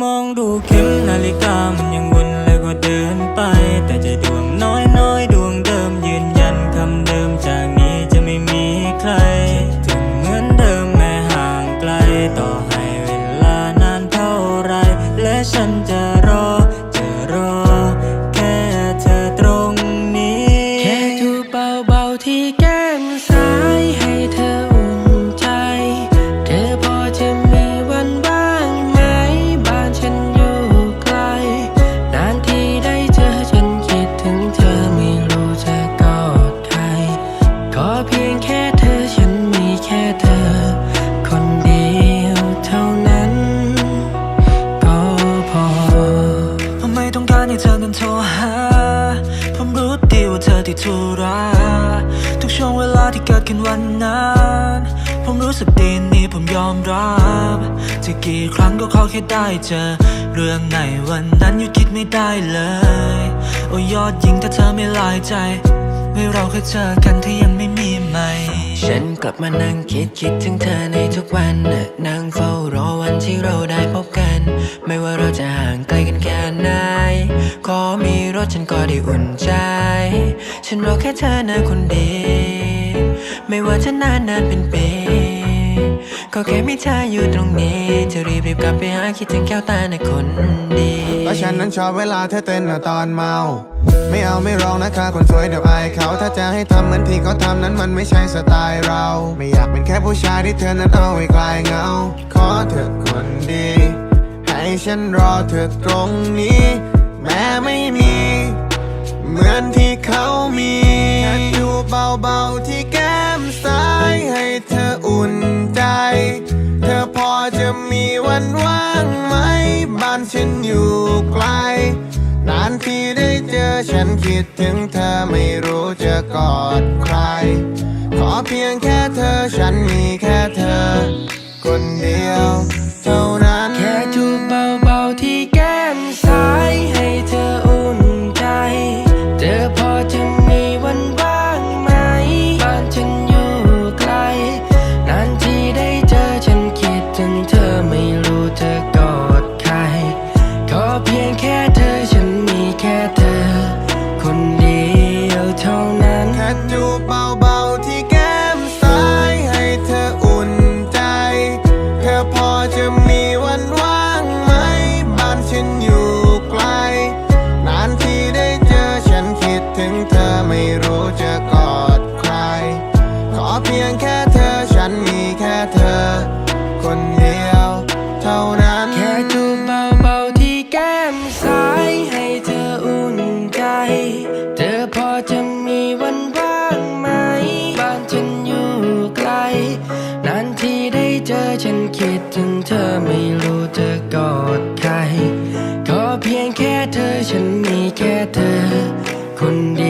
มองดูเข็มนาฬิกามันยังวนแล้วก็เดิน เธอที่ทุราทุกช่วงเวลาที่เกิดขึ้นวันนั้น ผมรู้สึกดีนี่ผมยอมรับจะกี่ครั้งก็ขอแค่ได้เจอ เรื่องไหนวันนั้นหยุดคิดไม่ได้เลย โอ้ยอดยิงถ้าเธอไม่ลายใจไม่เราเคยเจอกันถ้ายังไม่มีใหม่ ฉันกลับมานั่งคิดคิดถึงเธอในทุกวันนั่งเฝ้ารอวันที่เราได้พบกัน ไม่ว่าเราจะห่างไกลกันแค่ไหน ขอมีรถฉันก็ได้อุ่นใจ ฉันรอแค่เธอนะคนเดียวไม่ว่าจะนานนานเป็นปีก็แค่มีเธออยู่ตรงนี้ จะรีบรีบกลับไปหาคิดถึงแก้วตาในคนดีก็ฉันนั้นชอบเวลาเธอเต้นเอตอนเมา ไม่เอาไม่ร้องนะคะคนสวยเดี๋ยวอายเขา ถ้าจะให้ทำเหมือนที่เขาทำนั้นมันไม่ใช่สไตล์เรา ไม่อยากเป็นแค่ผู้ชายที่เธอนั้นเอาไว้คลายเงา ขอเธอคนดี ให้ฉันรอเธอตรงนี้ ไกล นานที่ได้เจอฉันคิดถึงเธอไม่รู้จะกอดใคร ขอเพียงแค่เธอฉันมีแค่เธอ คนเดียวเท่านั้น เธอ คนเดียวเท่านั้น แค่จูบเบาๆที่แก้มซ้ายให้เธออุ่นใจ เธอพอจะมีวันว่างไหม บ้านฉันอยู่ไกล นานที่ได้เจอฉันคิดถึงเธอไม่รู้จะกอดใคร ขอเพียงแค่เธอฉันมีแค่เธอ คนเ